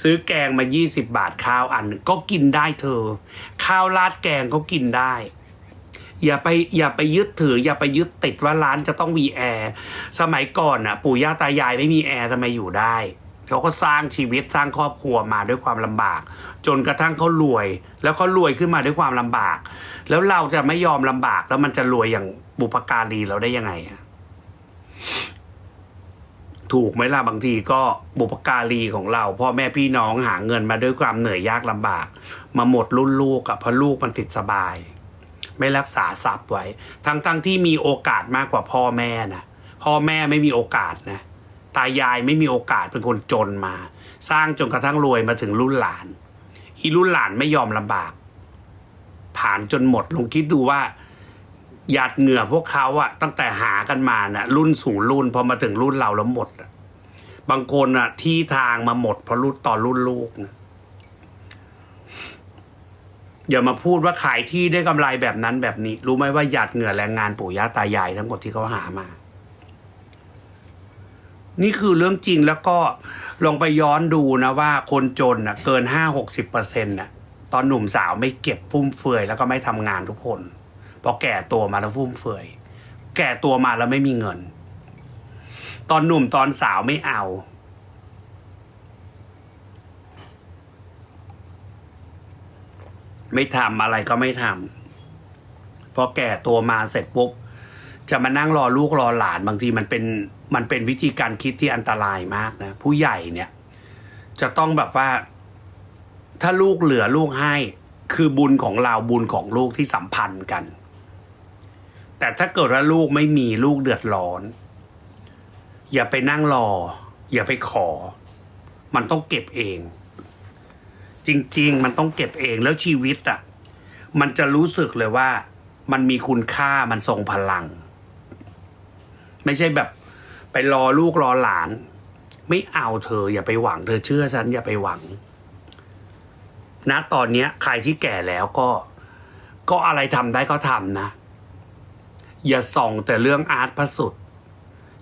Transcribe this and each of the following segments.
ซื้อแกงมา 20 บาทข้าวอันก็กินได้เธอ ข้าวราดแกงก็กินได้ อย่าไปอย่าไปยึดถือ อย่าไปยึดติดว่าร้านจะต้องมีแอร์สมัยก่อนน่ะ ปู่ย่าตายายไม่มีแอร์ทำไมอยู่ได้เขาก็สร้างชีวิตสร้างครอบครัวมาด้วยความลำบาก จนกระทั่งเขารวย แล้วเขารวยขึ้นมาด้วยความลำบาก แล้วเราจะไม่ยอมลำบากแล้วมันจะรวยอย่างบุพการีเราได้ยังไงอะ ถูกไหมล่ะบางทีก็บุพการีของเรา พ่อแม่พี่น้องหาเงินมาด้วยความเหนื่อยยากลำบาก มาหมดรุ่นลูกอะเพราะลูกมันติดสบาย ไม่รักษาทรัพย์ไว้ ทั้งทั้งที่มีโอกาสมากกว่าพ่อแม่นะพ่อแม่ไม่มีโอกาสนะตายายไม่มีโอกาสเป็นคนจนมา สร้างจนกระทั่งรวยมาถึงรุ่นหลาน อีรุ่นหลานไม่ยอมลำบาก ผ่านจนหมดลองคิดดูว่า หยาดเหงื่อพวกเขาอะตั้งแต่หากันมาน่ะรุ่นสู่รุ่นพอมาถึงรุ่นเราแล้วหมดอะบางคนอะที่ทางมาหมดเพราะรุ่นต่อรุ่นลูกนะอย่ามาพูดว่าขายที่ได้กำไรแบบนั้นแบบนี้ รู้ไหมว่าหยาดเหงื่อแรงงานปู่ย่าตายายทั้งหมดที่เขาหามา นี่คือเรื่องจริงแล้วก็ลองไปย้อนดูนะว่าคนจนนะเกินห้าหกสิบเปอร์เซ็นต์นะตอนหนุ่มสาวไม่เก็บฟุ่มเฟือยแล้วก็ไม่ทำงานทุกคน พอแก่ตัวมาแล้วฟุ่มเฟือย แก่ตัวมาแล้วไม่มีเงิน ตอนหนุ่มตอนสาวไม่เอา ไม่ทำอะไรก็ไม่ทำพอแก่ตัวมาเสร็จปุ๊บจะมานั่งรอลูกรอหลานบางทีมันเป็นมันเป็นวิธีการคิดที่อันตรายมากนะ ผู้ใหญ่เนี่ย จะต้องแบบว่า ถ้าลูกเหลือลูกให้ คือบุญของเราบุญของลูกที่สัมพันธ์กัน แต่ถ้าเกิดว่าลูกไม่มีลูกเดือดร้อน อย่าไปนั่งรอ อย่าไปขอ มันต้องเก็บเอง จริง ๆ มันต้องเก็บเองแล้วชีวิตอะ มันจะรู้สึกเลยว่า มันมีคุณค่ามันทรงพลัง ไม่ใช่แบบ ไปรอลูกรอหลาน ไม่เอาเธอ อย่าไปหวัง เธอเชื่อฉันอย่าไปหวังนะตอนเนี้ยใครที่แก่แล้วก็ ก็อะไรทำได้ก็ทำนะ อย่าส่องแต่เรื่องอาร์ตพระสุด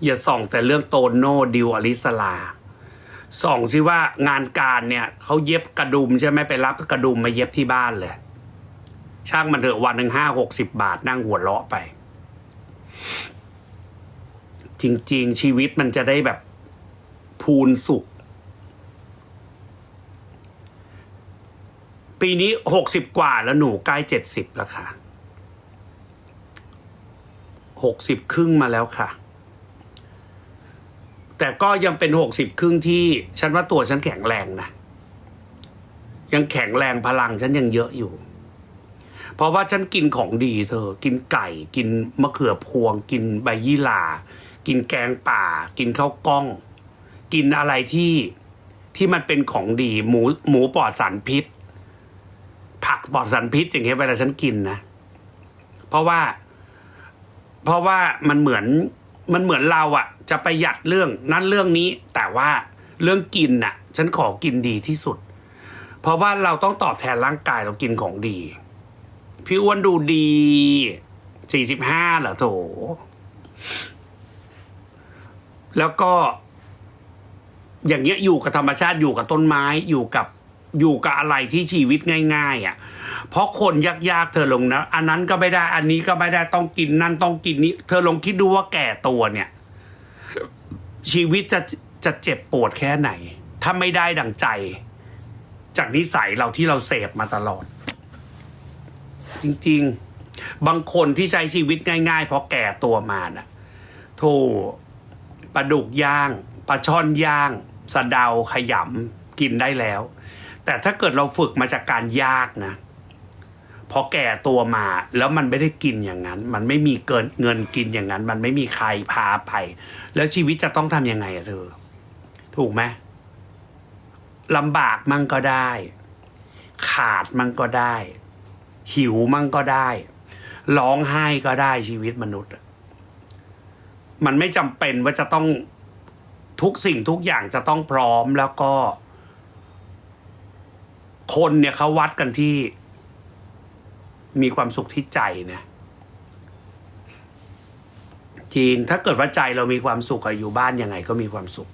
อย่าส่องแต่เรื่องโตโน่ดิวอลิสลาส่องที่ว่างานการเนี่ยเขาเย็บกระดุมใช่ไหมไปรับกระดุมมาเย็บที่บ้านเลย ช่างมันเถอะวันหนึ่งห้าหกสิบบาทนั่งหัวเราะไป จริง ๆ ชีวิตมันจะได้แบบพูนสุข ปีนี้หกสิบกว่าแล้วหนูใกล้เจ็ดสิบแล้วค่ะ หกสิบครึ่งมาแล้วค่ะ แต่ก็ยังเป็นหกสิบครึ่งที่ ฉันว่าตัวฉันแข็งแรงนะ ยังแข็งแรงพลังฉันยังเยอะอยู่ เพราะว่าฉันกินของดีเธอ กินไก่ กินมะเขือพวง กินใบยี่หร่า กินแกงป่า กินข้าวกล้อง กินอะไรที่ที่มันเป็นของดี หมูหมูปลอดสารพิษ ผักปลอดสารพิษอย่างเงี้ยเวลาฉันกินนะ เพราะว่า เพราะว่ามันเหมือนมันเหมือนเราอะจะประหยัดเรื่องนั้นเรื่องนี้ แต่ว่าเรื่องกินน่ะ ฉันขอกินดีที่สุด เพราะว่าเราต้องตอบแทนร่างกายเรากินของดี พี่อ้วนดูดีสี่สิบห้าเหรอโถแล้วก็ อย่างเงี้ยอยู่กับธรรมชาติอยู่กับต้นไม้อยู่กับอยู่กับอะไรที่ชีวิตง่าย ๆอะ เพราะคนยากๆเธอลงนะ อันนั้นก็ไม่ได้ อันนี้ก็ไม่ได้ต้องกินนั่นต้องกินนี้ เธอลองคิดดูว่าแก่ตัวเนี่ย ชีวิตจะจะเจ็บปวดแค่ไหน ถ้าไม่ได้ดังใจ จากนิสัยเราที่เราเสพมาตลอด จริงๆ บางคนที่ใช้ชีวิตง่ายๆเพราะแก่ตัวมาน่ะโธ่ปลาดุกย่างปลาช่อนย่างสะเดาขยำกินได้แล้ว แต่ถ้าเกิดเราฝึกมาจากการยากนะ พอแก่ตัวมาแล้วมันไม่ได้กินอย่างนั้น มันไม่มีเกินเงินกินอย่างนั้น มันไม่มีใครพาไป แล้วชีวิตจะต้องทำยังไงอะเธอ ถูกไหมลำบากมั่งก็ได้ ขาดมั่งก็ได้ หิวมั่งก็ได้ ร้องไห้ก็ได้ชีวิตมนุษย์ มันไม่จำเป็นว่าจะต้องทุกสิ่งทุกอย่างจะต้องพร้อมแล้วก็ คนเนี่ยเขาวัดกันที่ มีความสุขที่ใจนะจริงถ้าเกิดว่าใจเรามีความสุขอะอยู่บ้านยังไงก็มีความสุข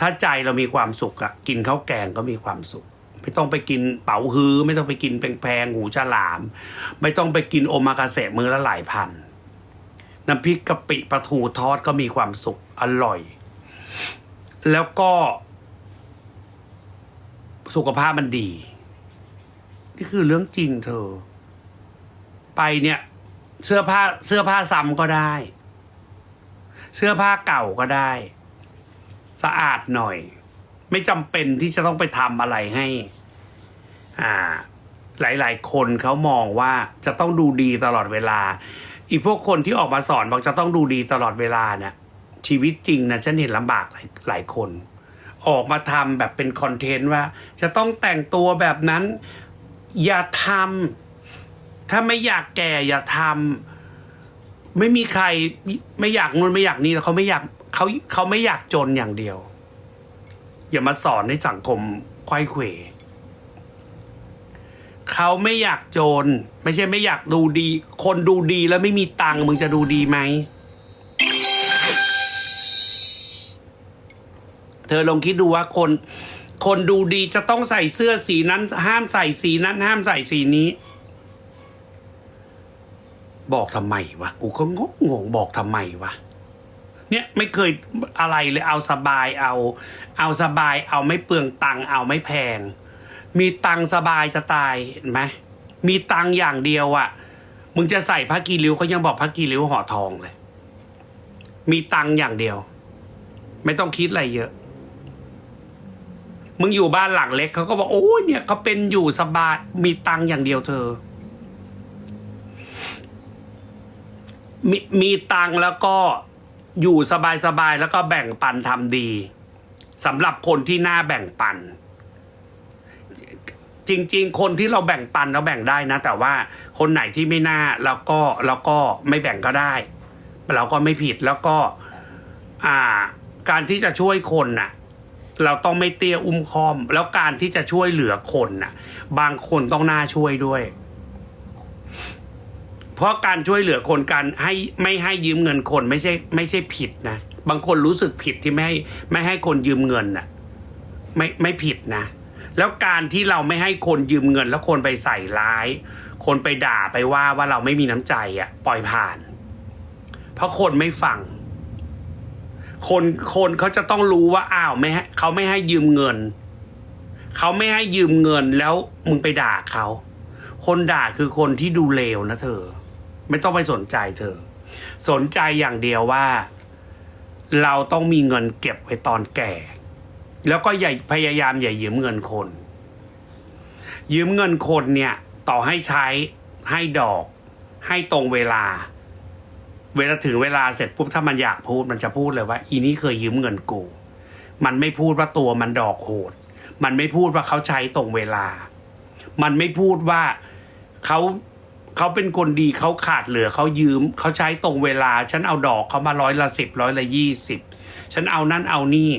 ถ้าใจเรามีความสุขอะกินข้าวแกงก็มีความสุข ไม่ต้องไปกินเป๋าฮื้อ ไม่ต้องไปกินแพงๆหูฉลาม ไม่ต้องไปกินโอมากาเสะมือละหลายพันน้ำพริกกะปิปลาทูทอดก็มีความสุขอร่อย แล้วก็สุขภาพมันดี นี่คือเรื่องจริงเธอ ไปเนี่ย เสื้อผ้าเสื้อผ้าซ้ำก็ได้ เสื้อผ้าเก่าก็ได้ สะอาดหน่อย ไม่จำเป็นที่จะต้องไปทำอะไรให้ อ่า หลายๆ คนเขามองว่าจะต้องดูดีตลอดเวลา อีพวกคนที่ออกมาสอนบอกจะต้องดูดีตลอดเวลาเนี่ยชีวิตจริงนะฉันเห็นลำบากหลายหลายคน ออกมาทำแบบเป็นคอนเทนต์ว่า จะต้องแต่งตัวแบบนั้น อย่าทำ ถ้าไม่อยากแก่อย่าทำไม่มีใครไม่อยากนู่นไม่อยากนี่แล้วเขาไม่อยากเขาเขาไม่อยากจนอย่างเดียว อย่ามาสอนในสังคมไขว้เขวเขาไม่อยากจน ไม่ใช่ไม่อยากดูดี คนดูดีแล้วไม่มีตังค์มึงจะดูดีไหมเธอลองคิดดูว่าคน คนดูดีจะต้องใส่เสื้อสีนั้น ห้ามใส่สีนั้น ห้ามใส่สีนี้ บอกทำไมวะกูก็งงงงบอกทำไมวะเนี่ยไม่เคยอะไรเลยเอาสบายเอา เอาสบายเอาไม่เปลืองตังค์เอาไม่แพง มีตังค์สบายจะตายเห็นไหมมีตังค์อย่างเดียวอะ่ะ มึงจะใส่ผ้ากีริ้วเขายังบอกผ้ากีริ้วห่อทองเลย มีตังค์อย่างเดียว ไม่ต้องคิดอะไรเยอะ มึงอยู่บ้านหลังเล็กเขาก็บอกโอ้ยเนี่ยเขาเป็นอยู่สบายมีตังค์อย่างเดียวเธอ มีมีตังแล้วก็อยู่สบายสบายๆแล้วก็แบ่งปันทำดีสำหรับคนที่น่าแบ่งปัน จริง ๆ คนที่เราแบ่งปันเราแบ่งได้นะ แต่ว่าคนไหนที่ไม่น่าแล้วก็แล้วก็ไม่แบ่งก็ได้ เราก็ไม่ผิดแล้วก็ อ่า การที่จะช่วยคนน่ะ เราต้องไม่เตี้ยอุ้มคอม แล้วการที่จะช่วยเหลือคนน่ะ บางคนต้องน่าช่วยด้วย เพราะการช่วยเหลือคนการให้ไม่ให้ยืมเงินคนไม่ใช่ไม่ใช่ผิดนะบางคนรู้สึกผิดที่ไม่ให้ไม่ให้คนยืมเงินน่ะไม่ไม่ผิดนะ แล้วการที่เราไม่ให้คนยืมเงิน แล้วคนไปใส่ร้าย คนไปด่าไปว่าว่าเราไม่มีน้ำใจอะปล่อยผ่าน เพราะคนไม่ฟัง คนคนเขาจะต้องรู้ว่าอ้าวไม่ให้เขาไม่ให้ยืมเงินเขาไม่ให้ยืมเงินแล้วมึงไปด่าเขา คนด่าคือคนที่ดูเลวนะเธอ ไม่ต้องไปสนใจเธอ สนใจอย่างเดียวว่า เราต้องมีเงินเก็บไว้ตอนแก่ แล้วก็อย่าพยายามอย่ายืมเงินคน ยืมเงินคนเนี่ย ต่อให้ใช้ให้ดอก ให้ตรงเวลา เวลาถึงเวลาเสร็จปุ๊บถ้ามันอยากพูดมันจะพูดเลยว่า อีนี่เคยยืมเงินกู มันไม่พูดว่าตัวมันดอกโหด มันไม่พูดว่าเขาใช้ตรงเวลา มันไม่พูดว่าเขา เขาเป็นคนดีเขาขาดเหลือเขายืมเขาใช้ตรงเวลา ฉันเอาดอกเขามาร้อยละสิบร้อยละยี่สิบฉันเอานั่นเอานี่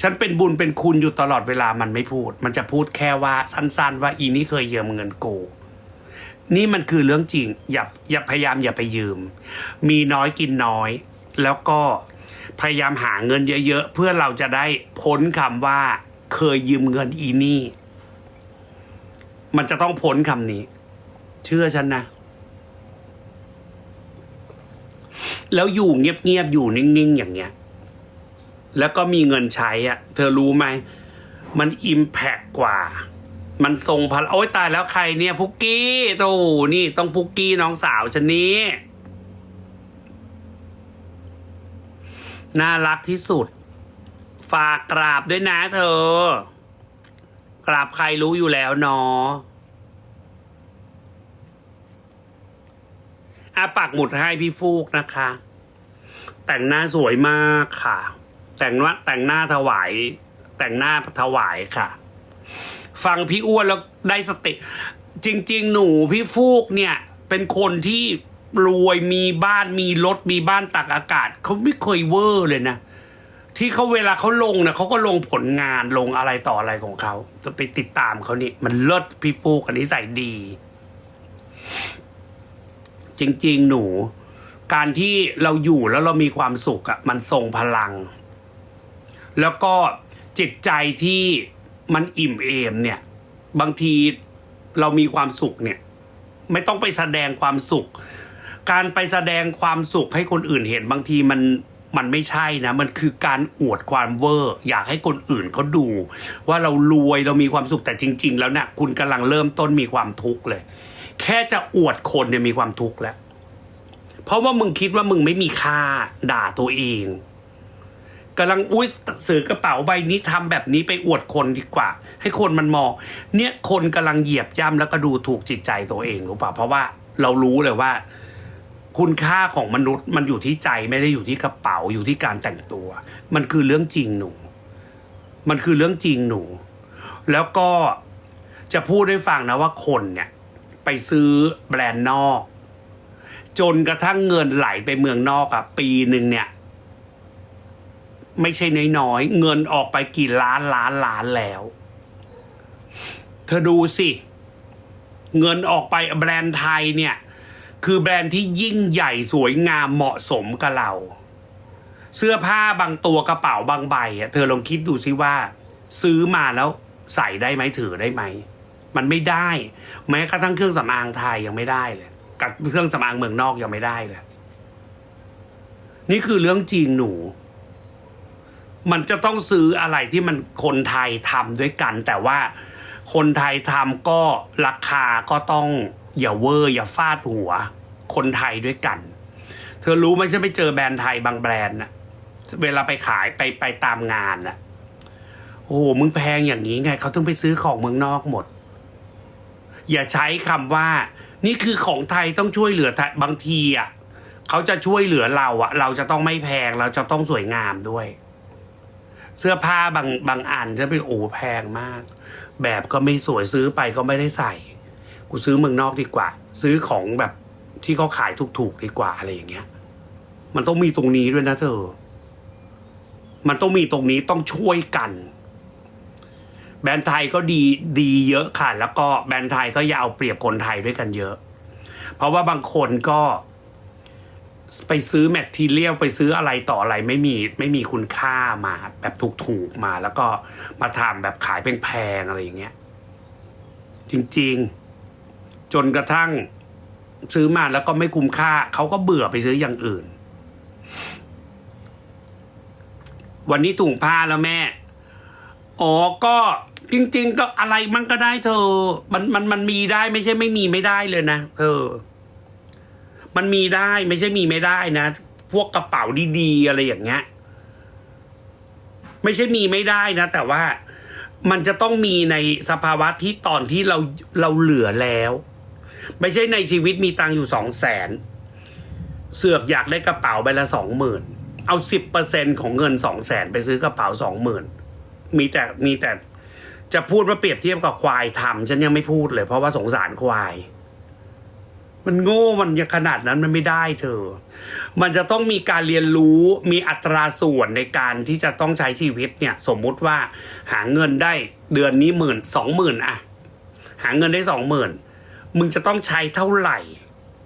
ฉันเป็นบุญเป็นคุณอยู่ตลอดเวลามันไม่พูด มันจะพูดแค่ว่าสั้น ๆ ว่าอีนี่เคยยืมเงินกูนี่มันคือเรื่องจริง อย่าอย่าพยายามอย่าไปยืม มีน้อยกินน้อย แล้วก็พยายามหาเงินเยอะๆ เพื่อเราจะได้พ้นคำว่า เคยยืมเงินอีนี่ มันจะต้องพ้นคำนี้ เชื่อฉันนะ แล้วอยู่เงียบๆอยู่นิ่งๆอย่างเงี้ย แล้วก็มีเงินใช้อะเธอรู้ไหม มันอิมแพกกว่า มันทรงพลังโอ้ยตายแล้วใครเนี่ย ฟุกกี้โตนี่ต้องฟุกกี้น้องสาวฉันนี้น่ารักที่สุด ฝากกราบด้วยนะเธอ กราบใครรู้อยู่แล้วเนาะ อาปักหมุดให้พี่ฟูกนะคะ แต่งหน้าสวยมากค่ะ แต่งว่าแต่งหน้าถวาย แต่งหน้าถวายค่ะ ฟังพี่อ้วนแล้วได้สติ จริง ๆ หนูพี่ฟูกเนี่ย เป็นคนที่รวยมีบ้านมีรถมีบ้านตักอากาศเขาไม่เคยเวอร์เลยนะที่เขาเวลาเขาลงนะเขาก็ลงผลงานลงอะไรต่ออะไรของเขาจะไปติดตามเขานี่ มันเลิศพี่ฟูกอันนี้ใส่ดี จริง ๆ หนู การที่เราอยู่แล้วเรามีความสุขอะมันทรงพลัง แล้วก็จิตใจที่มันอิ่มเอมเนี่ย บางทีเรามีความสุขเนี่ย ไม่ต้องไปแสดงความสุข การไปแสดงความสุขให้คนอื่นเห็นบางทีมันมันไม่ใช่นะ มันคือการอวดความเวอร์ อยากให้คนอื่นเขาดู ว่าเรารวยเรามีความสุขแต่จริง ๆ แล้วเนี่ยคุณกำลังเริ่มต้นมีความทุกข์เลย แค่จะอวดคนเนี่ยมีความทุกข์แล้ว เพราะว่ามึงคิดว่ามึงไม่มีค่าด่าตัวเองกำลังอุ้ยซื้อกระเป๋าใบนี้ทำแบบนี้ไปอวดคนดีกว่า ให้คนมันมอง เนี่ยคนกำลังเหยียบย่ำแล้วก็ดูถูกจิตใจตัวเองรู้ป่ะเพราะว่าเรารู้เลยว่า คุณค่าของมนุษย์มันอยู่ที่ใจไม่ได้อยู่ที่กระเป๋าอยู่ที่การแต่งตัว มันคือเรื่องจริงหนู มันคือเรื่องจริงหนู แล้วก็จะพูดให้ฟังนะว่าคนเนี่ย ไปซื้อแบรนด์นอก จนกระทั่งเงินไหลไปเมืองนอกอะปีหนึ่งเนี่ย ไม่ใช่น้อยๆเงินออกไปกี่ล้านล้านล้านแล้ว เธอดูสิ เงินออกไปแบรนด์ไทยเนี่ย คือแบรนด์ที่ยิ่งใหญ่สวยงามเหมาะสมกับเรา เสื้อผ้าบางตัวกระเป๋าบางใบอะเธอลองคิดดูสิว่า ซื้อมาแล้วใส่ได้ไหมถือได้ไหม มันไม่ได้ แม้กระทั่งเครื่องสำอางไทยยังไม่ได้เลยกับเครื่องสำอางเมืองนอกยังไม่ได้เลย นี่คือเรื่องจริงหนู มันจะต้องซื้ออะไรที่มันคนไทยทำด้วยกัน แต่ว่าคนไทยทำก็ราคาก็ต้องอย่าเวอร์อย่าฟาดหัว คนไทยด้วยกัน เธอรู้ไหมฉันไปเจอแบรนด์ไทยบางแบรนด์นะเวลาไปขายไปไปตามงานนะโอ้โหมึงแพงอย่างนี้ไงเขาต้องไปซื้อของเมืองนอกหมด อย่าใช้คำว่า นี่คือของไทยต้องช่วยเหลือไทยบางทีอะเขาจะช่วยเหลือเราอะ เราจะต้องไม่แพงเราจะต้องสวยงามด้วย เสื้อผ้าบางบางอันจะเป็นโอ้แพงมาก แบบก็ไม่สวยซื้อไปก็ไม่ได้ใส่ กูซื้อเมืองนอกดีกว่า ซื้อของแบบที่เขาขายถูกๆดีกว่าอะไรอย่างเงี้ย มันต้องมีตรงนี้ด้วยนะเธอ มันต้องมีตรงนี้ต้องช่วยกัน แบรนด์ไทยก็ดีดีเยอะค่ะ แล้วก็แบรนด์ไทยก็อย่าเอาเปรียบคนไทยด้วยกันเยอะ เพราะว่าบางคนก็ไปซื้อแมททีเรียลไปซื้ออะไรต่ออะไรไม่มีไม่มีคุณค่ามาแบบถูกๆมา แล้วก็มาทำแบบขายแพงๆอะไรอย่างเงี้ย จริงๆ จนกระทั่งซื้อมาแล้วก็ไม่คุ้มค่า เขาก็เบื่อไปซื้ออย่างอื่น วันนี้ถุงผ้าแล้วแม่ อ๋อก็ จริง ๆ ก็อะไรมันก็ได้เธอ มันมันมันมีได้ไม่ใช่ไม่มีไม่ได้เลยนะเธอ มันมีได้ไม่ใช่มีไม่ได้นะ พวกกระเป๋าดีๆอะไรอย่างเงี้ย ไม่ใช่มีไม่ได้นะ แต่ว่ามันจะต้องมีในสภาวะที่ตอนที่เราเราเหลือแล้ว ไม่ใช่ในชีวิตมีตังอยู่สองแสนเสือกอยากได้กระเป๋าใบละสองหมื่นเอาสิบเปอร์เซ็นของเงินสองแสนไปซื้อกระเป๋าสองหมื่นมีแต่มีแต่ จะพูดว่าเปรียบเทียบกับควายทำฉันยังไม่พูดเลย เพราะว่าสงสารควาย มันโง่มันยังขนาดนั้นมันไม่ได้เธอ มันจะต้องมีการเรียนรู้มีอัตราส่วนในการที่จะต้องใช้ชีวิตเนี่ย สมมุติว่าหาเงินได้เดือนนี้หมื่นสองหมื่นอะหาเงินได้สองหมื่นมึงจะต้องใช้เท่าไหร่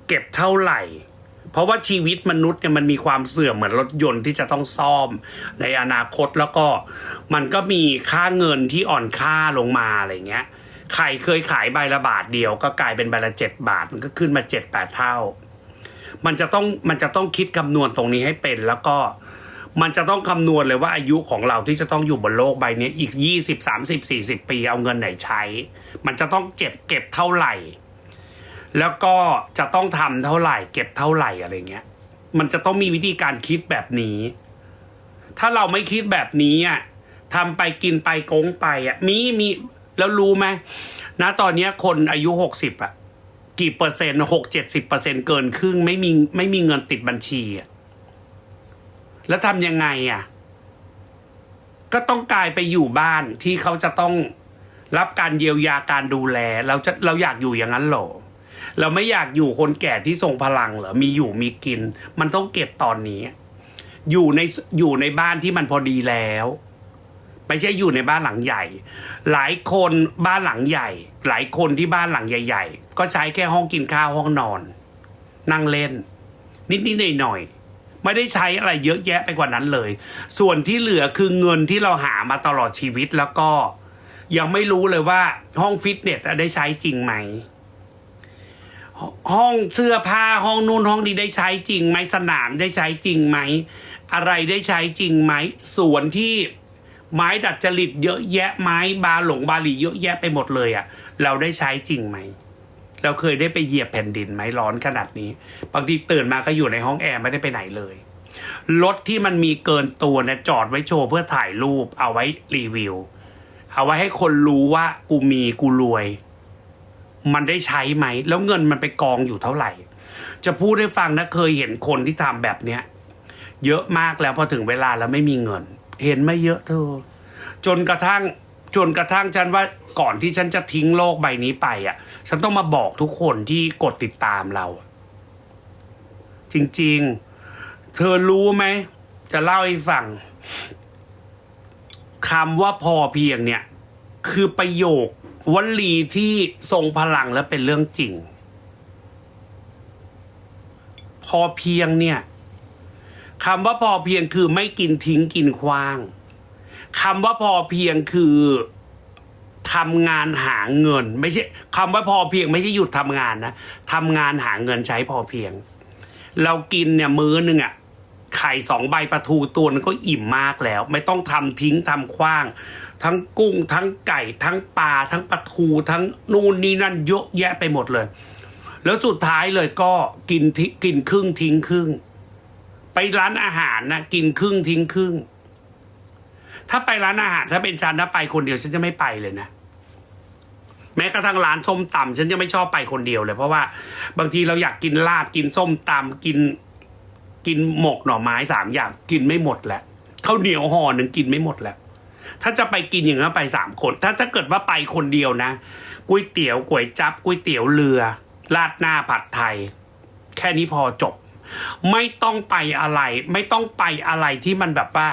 เก็บเท่าไหร่ เพราะว่าชีวิตมนุษย์เนี่ยมันมีความเสื่อมเหมือนรถยนต์ที่จะต้องซ่อม ในอนาคตแล้วก็มันก็มีค่าเงินที่อ่อนค่าลงมาอะไรเงี้ยไข่เคยขายใบละบาทเดียว ก็กลายเป็นใบละเจ็ดบาท มันก็ขึ้นมาเจ็ดแปดเท่า มันจะต้องมันจะต้องคิดคำนวณตรงนี้ให้เป็นแล้วก็มันจะต้องคำนวณเลยว่าอายุของเราที่จะต้องอยู่บนโลกใบนี้อีกยี่สิบสามสิบสี่สิบปีเอาเงินไหนใช้ มันจะต้องเก็บเก็บเท่าไหร่ แล้วก็จะต้องทำเท่าไหร่เก็บเท่าไหร่อะไรเงี้ย มันจะต้องมีวิธีการคิดแบบนี้ ถ้าเราไม่คิดแบบนี้อะทำไปกินไปโกงไปอะมีมีแล้วรู้ไหมนะตอนนี้คนอายุหกสิบอะกี่เปอร์เซ็นต์หกเจ็ดสิบเปอร์เซ็นต์เกินครึ่งไม่มีไม่มีเงินติดบัญชีอะแล้วทำยังไงอะ ก็ต้องกลายไปอยู่บ้านที่เขาจะต้องรับการเยียวยาการดูแล เราจะเราอยากอยู่อย่างนั้นหรอ เราไม่อยากอยู่คนแก่ที่ทรงพลังเหรอมีอยู่มีกิน มันต้องเก็บตอนนี้ อยู่ในอยู่ในบ้านที่มันพอดีแล้วไม่ใช่อยู่ในบ้านหลังใหญ่ หลายคนบ้านหลังใหญ่ หลายคนที่บ้านหลังใหญ่ ๆ ก็ใช้แค่ห้องกินข้าวห้องนอน นั่งเล่น นิดๆหน่อยๆไม่ได้ใช้อะไรเยอะแยะไปกว่านั้นเลย ส่วนที่เหลือคือเงินที่เราหามาตลอดชีวิตแล้วก็ ยังไม่รู้เลยว่าห้องฟิตเนสได้ใช้จริงไหม ห้องเสื้อผ้าห้องนู่นห้องนี้ได้ใช้จริงไหมสนามได้ใช้จริงไหม อะไรได้ใช้จริงไหมสวนที่ไม้ดัดจริตเยอะแยะไม้บาหลงบาหลีเยอะแยะไปหมดเลยอะ่ะ เราได้ใช้จริงไหมเราเคยได้ไปเหยียบแผ่นดินไหมร้อนขนาดนี้ บางทีตื่นมาก็อยู่ในห้องแอร์ไม่ได้ไปไหนเลยรถที่มันมีเกินตัวเนี่ยจอดไว้โชว์เพื่อถ่ายรูปเอาไว้รีวิว เอาไว้ให้คนรู้ว่ากูมีกูรวย มันได้ใช้ไหม แล้วเงินมันไปกองอยู่เท่าไหร่ จะพูดให้ฟังนะเคยเห็นคนที่ทำแบบเนี้ยเยอะมากแล้วพอถึงเวลาแล้วไม่มีเงิน เห็นไม่เยอะเธอ จนกระทั่งจนกระทั่งฉันว่าก่อนที่ฉันจะทิ้งโลกใบนี้ไปอะ ฉันต้องมาบอกทุกคนที่กดติดตามเรา จริงๆ เธอรู้ไหม จะเล่าให้ฟังคำว่าพอเพียงเนี่ย คือประโยค วลีที่ทรงพลังและเป็นเรื่องจริง พอเพียงเนี่ยคำว่าพอเพียงคือไม่กินทิ้งกินขว้างคำว่าพอเพียงคือทำงานหาเงิน ไม่ใช่คำว่าพอเพียง ไม่ใช่หยุดทำงานนะทำงานหาเงินใช้พอเพียง เรากินเนี่ยมื้อหนึ่งอะไข่สองใบปลาทูตัวนึงก็อิ่มมากแล้ว ไม่ต้องทำทิ้งทำขว้าง ทั้งกุ้ง ทั้งไก่ ทั้งปลาทั้งปลาทูทั้งนู่นนี่นั่นเยอะแยะไปหมดเลย แล้วสุดท้ายเลยก็กินทิกินครึ่งทิ้งครึ่ง ไปร้านอาหารนะกินครึ่งทิ้งครึ่ง ถ้าไปร้านอาหาร ถ้าเป็นฉันนะไปคนเดียวฉันจะไม่ไปเลยนะแม้กระทั่งร้านส้มตำฉันจะไม่ชอบไปคนเดียวเลย เพราะว่าบางทีเราอยากกินลาบกินส้มตำกิน กินหมกหน่อไม้สามอย่าง กินไม่หมดแหล้วข้าวเหนียวห่อหนึ่งกินไม่หมดแล้ว ถ้าจะไปกินอย่างนั้นไปสามคน ถ้าถ้าเกิดว่าไปคนเดียวนะก๋วยเตี๋ยวก๋วยจับก๋วยเตี๋ยวเรือราดหน้าผัดไทย แค่นี้พอจบ ไม่ต้องไปอะไร ไม่ต้องไปอะไรที่มันแบบว่า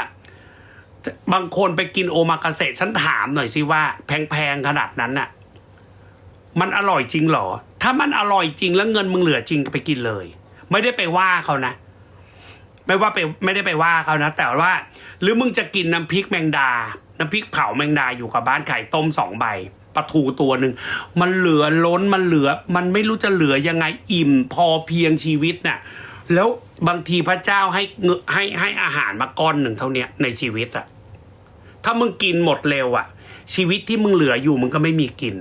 บางคนไปกินโอมากาเสะฉันถามหน่อยสิว่า แพงๆขนาดนั้นน่ะ มันอร่อยจริงหรอ ถ้ามันอร่อยจริงแล้วเงินมึงเหลือจริงไปกินเลย ไม่ได้ไปว่าเขานะไม่ว่าไปไม่ได้ไปว่าเขานะ แต่ว่า หรือมึงจะกินน้ำพริกแมงดา น้ำพริกเผาแมงดาอยู่กับบ้านไข่ต้มสองใบปลาทูตัวหนึ่งมันเหลือล้นมันเหลือ มันไม่รู้จะเหลือยังไงอิ่มพอเพียงชีวิตน่ะแล้วบางทีพระเจ้าให้เงให้ให้อาหารมาก้อนหนึ่งเท่านี้ในชีวิตอะถ้ามึงกินหมดเร็วอะชีวิตที่มึงเหลืออยู่มึงก็ไม่มีกิน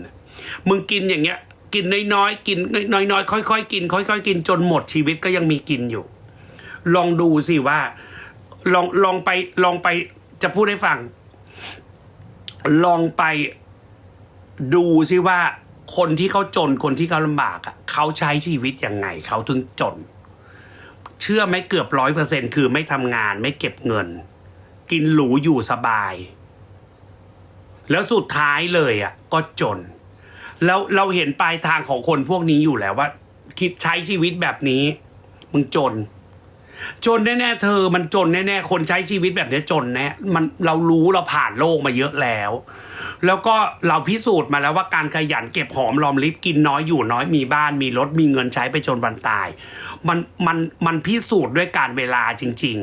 มึงกินอย่างเงี้ย กินน้อยๆกินน้อยๆค่อยๆกิน ค่อยๆกินจนหมดชีวิตก็ยังมีกินอยู่ ลองดูสิว่า ลองลองไปลองไปจะพูดให้ฟัง ลองไปดูสิว่าคนที่เขาจนคนที่เขาลำบากอะเขาใช้ชีวิตยังไงเขาถึงจน เชื่อไหมเกือบร้อยเปอร์เซ็นคือไม่ทำงานไม่เก็บเงิน กินหรูอยู่สบาย แล้วสุดท้ายเลยอะก็จน แล้วเราเห็นปลายทางของคนพวกนี้อยู่แล้วว่า คิดใช้ชีวิตแบบนี้ มึงจน จนแน่ๆเธอมันจนแน่ๆคนใช้ชีวิตแบบนี้จนแน่มันเรารู้เราผ่านโลกมาเยอะแล้ว แล้วก็เราพิสูจน์มาแล้วว่าการขยันเก็บหอมรอมริบกินน้อยอยู่น้อยมีบ้านมีรถมีเงินใช้ไปจนวันตาย มันมันมันพิสูจน์ด้วยการเวลาจริง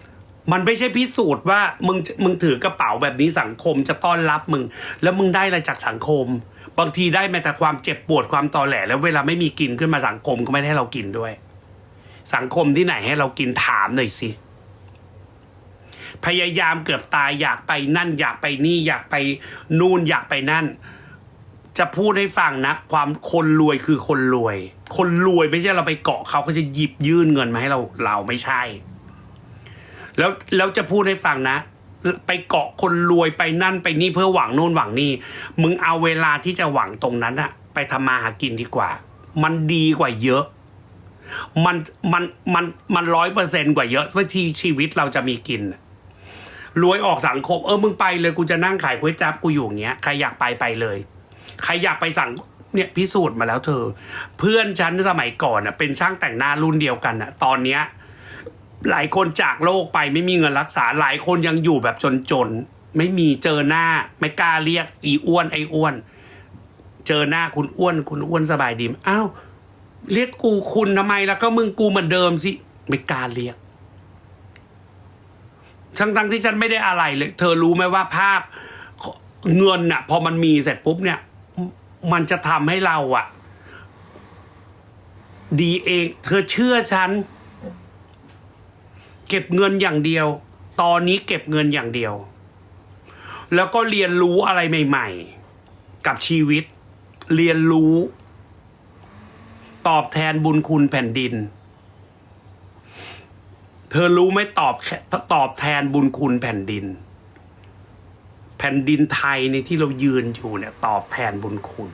ๆมันไม่ใช่พิสูจน์ว่ามึงมึงถือกระเป๋าแบบนี้สังคมจะต้อนรับมึง แล้วมึงได้อะไรจากสังคม บางทีได้แม้แต่ความเจ็บปวดความตอแหล แล้วเวลาไม่มีกินขึ้นมาสังคมก็ไม่ได้ให้เรากินด้วย สังคมที่ไหนให้เรากินถามหน่อยสิ พยายามเกือบตายอยากไปนั่น อยากไปนี่ อยากไปนู่นอยากไปนั่น จะพูดให้ฟังนะ ความคนรวยคือคนรวย คนรวยไม่ใช่เราไปเกาะเขาก็จะหยิบยื่นเงินมาให้เราเราไม่ใช่ แล้วแล้วจะพูดให้ฟังนะไปเกาะคนรวยไปนั่นไปนี่เพื่อหวังนู่นหวังนี่ มึงเอาเวลาที่จะหวังตรงนั้นอะไปทำมาหากินดีกว่า มันดีกว่าเยอะ มันมันมันมันร้อยเปอร์เซนกว่าเยอะว่าที่ชีวิตเราจะมีกินรวยออกสังคม เออมึงไปเลยกูจะนั่งขายก๋วยจั๊บกูอยู่อย่างเงี้ยใครอยากไปไปเลย ใครอยากไปสั่งเนี่ยพิสูจน์มาแล้วเธอ เพื่อนฉันสมัยก่อนอะเป็นช่างแต่งหน้ารุ่นเดียวกันอะ ตอนเนี้ยหลายคนจากโลกไปไม่มีเงินรักษาหลายคนยังอยู่แบบจนๆไม่มีเจอหน้า ไม่กล้าเรียกอีอ้วนไออ้วน เจอหน้าคุณอ้วน คุณอ้วนสบายดีอ้าว เรียกกูคุณทำไมแล้วก็มึงกูเหมือนเดิมสิไม่กล้าเรียก ทั้งทั้งที่ฉันไม่ได้อะไรเลย เธอรู้ไหมว่าภาพเงินน่ะพอมันมีเสร็จปุ๊บเนี่ย มันจะทำให้เราอะดีเอง เธอเชื่อฉัน เก็บเงินอย่างเดียว ตอนนี้เก็บเงินอย่างเดียว แล้วก็เรียนรู้อะไรใหม่ ๆ กับชีวิต เรียนรู้ ตอบแทนบุญคุณแผ่นดิน เธอรู้ไหมตอบตอบแทนบุญคุณแผ่นดิน แผ่นดินไทยในที่เรายืนอยู่เนี่ย ตอบแทนบุญคุณ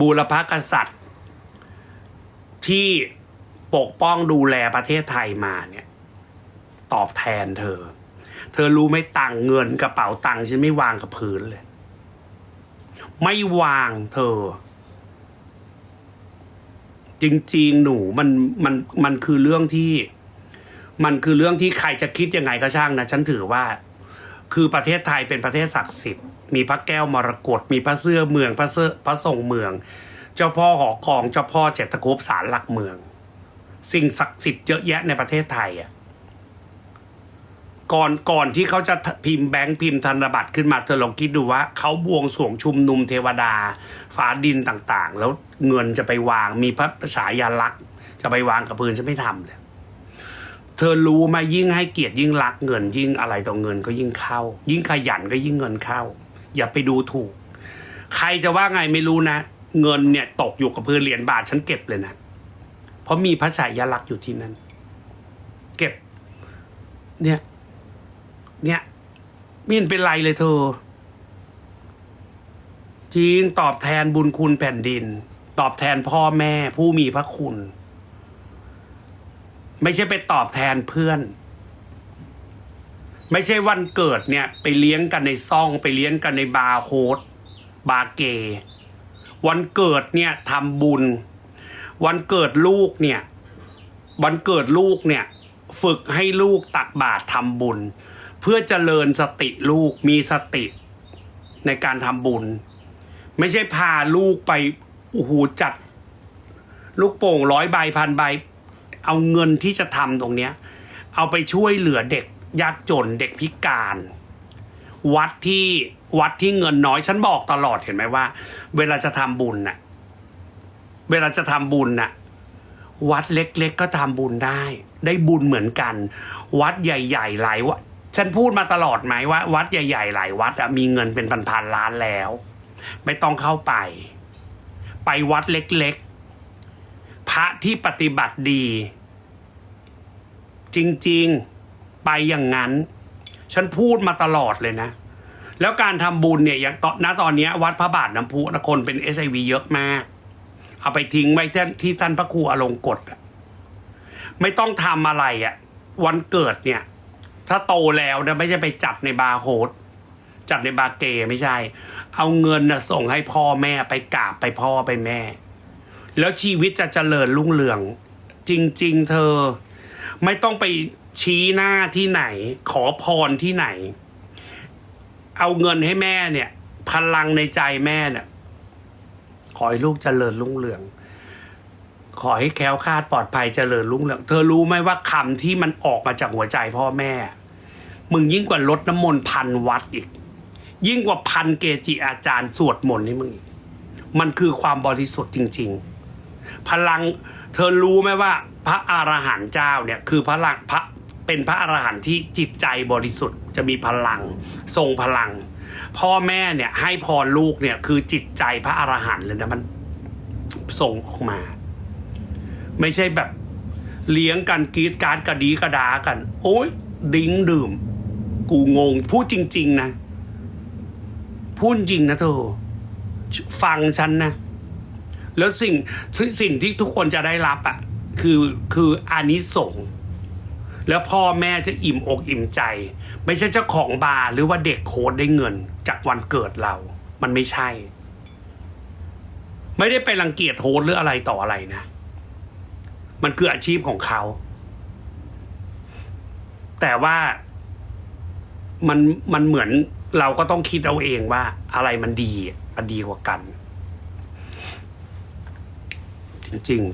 บูรพกษัตริย์ ที่ปกป้องดูแลประเทศไทยมาเนี่ย ตอบแทนเธอ เธอรู้ไหมตังเงินกระเป๋าตังฉันไม่วางกับพื้นเลย ไม่วางเธอ จริง ๆ หนูมันมันมันคือเรื่องที่ มันคือเรื่องที่ใครจะคิดยังไงก็ช่างนะฉันถือว่า คือประเทศไทยเป็นประเทศศักดิ์สิทธิ์มีพระแก้วมรกตมีพระเสื้อเมืองพระเสื้อพระทรงเมือง เจ้าพ่อหอคองเจ้าพ่อเจตคุบสารหลักเมือง สิ่งศักดิ์สิทธิ์เยอะแยะในประเทศไทยอะ ก่อนก่อนที่เขาจะพิมพ์แบงค์พิมพ์ธนบัตรขึ้นมาเธอลองคิดดูว่าเขาบวงสรวงชุมนุมเทวดาฟ้าดินต่างๆ แล้วเงินจะไปวางมีพระฉายาลักษณ์จะไปวางกับพื้นฉันไม่ทำเลยเธอรู้ไหมยิ่งให้เกียรติยิ่งรักเงินยิ่งอะไรต่อเงินก็ยิ่งเข้า ยิ่งขยันก็ยิ่งเงินเข้า อย่าไปดูถูก ใครจะว่าไงไม่รู้นะ เงินเนี่ยตกอยู่กับพื้นเหรียญบาทฉันเก็บเลยนะ เพราะมีพระฉายาลักษณ์อยู่ที่นั่นเก็บ เนี่ย เนี่ยไม่เห็นเป็นไรเลยเธอจริงตอบแทนบุญคุณแผ่นดิน ตอบแทนพ่อแม่ผู้มีพระคุณ ไม่ใช่ไปตอบแทนเพื่อน ไม่ใช่วันเกิดเนี่ย ไปเลี้ยงกันในซ่องไปเลี้ยงกันในบาร์โฮสบาร์เกวันเกิดเนี่ยทำบุญ วันเกิดลูกเนี่ย วันเกิดลูกเนี่ย ฝึกให้ลูกตักบาตรทำบุญ พื่อเจริญสติลูกมีสติในการทำบุญ ไม่ใช่พาลูกไปโอ้โหจัด ลูกโป่งร้อยใบพันใบ เอาเงินที่จะทำตรงเนี้ย เอาไปช่วยเหลือเด็กยากจนเด็กพิการ วัดที่วัดที่เงินน้อยฉันบอกตลอดเห็นไหมว่า เวลาจะทำบุญน่ะ เวลาจะทำบุญน่ะวัดเล็กๆ ก็ทำบุญได้ ได้บุญเหมือนกัน วัดใหญ่ ๆ หลายวัด ฉันพูดมาตลอดไหมว่า วัดใหญ่ๆหลายวัดมีเงินเป็นพันๆล้านแล้ว ไม่ต้องเข้าไป ไปวัดเล็กๆ พระที่ปฏิบัติดี จริงๆไปอย่างนั้น ฉันพูดมาตลอดเลยนะ แล้วการทำบุญเนี่ยอย่างตอนณตอนนี้วัดพระบาทน้ำพุนะคนเป็นเอชไอวีเยอะมาก เอาไปทิ้งไว้ที่ท่านพระครูอลงกฎไม่ต้องทำอะไรอะวันเกิดเนี่ย ถ้าโตแล้วนะไม่ใช่ไปจัดในบาร์โฮสจัดในบาร์เกย์ไม่ใช่ เอาเงินนะส่งให้พ่อแม่ไปกราบไปพ่อไปแม่ แล้วชีวิตจะเจริญรุ่งเรือง จริง ๆ เธอ ไม่ต้องไปชี้หน้าที่ไหน ขอพรที่ไหน เอาเงินให้แม่เนี่ย พลังในใจแม่เนี่ยขอให้ลูกเจริญรุ่งเรือง ขอให้แคล้วคลาดปลอดภัยเจริญรุ่งเรืองเธอรู้ไหมว่าคำที่มันออกมาจากหัวใจพ่อแม่ มึงยิ่งกว่าลดน้ำมนต์พันวัดอีก ยิ่งกว่าพันเกจิอาจารย์สวดมนต์ให้มึงอีกมันคือความบริสุทธิ์จริง ๆ พลังเธอรู้ไหมว่า พระอรหันต์เจ้าเนี่ยคือพลังพระเป็นพระอรหันต์ที่จิตใจบริสุทธิ์จะมีพลัง ทรงพลัง พ่อแม่เนี่ยให้พรลูกเนี่ยคือจิตใจพระอรหันต์เลยนะมันส่งออกมา ไม่ใช่แบบเลี้ยงกันกรีดการดกระดีกระดากัน โอ้ยดิ้งดื่ม กูงง พูดจริง ๆ นะ พูดจริงนะเธอ ฟังฉันนะ แล้วสิ่งสิ่งที่ทุกคนจะได้รับอะ่ะ คือคืออานิสงส์แล้วพ่อแม่จะอิ่มอกอิ่มใจ ไม่ใช่เจ้าของบาร์หรือว่าเด็กโค้ดได้เงิน จากวันเกิดเรา มันไม่ใช่ ไม่ได้ไปรังเกียจโฮสหรืออะไรต่ออะไรนะ มันคืออาชีพของเขา แต่ว่ามันมันเหมือนเราก็ต้องคิดเอาเองว่า อะไรมันดี มันดีกว่ากัน จริง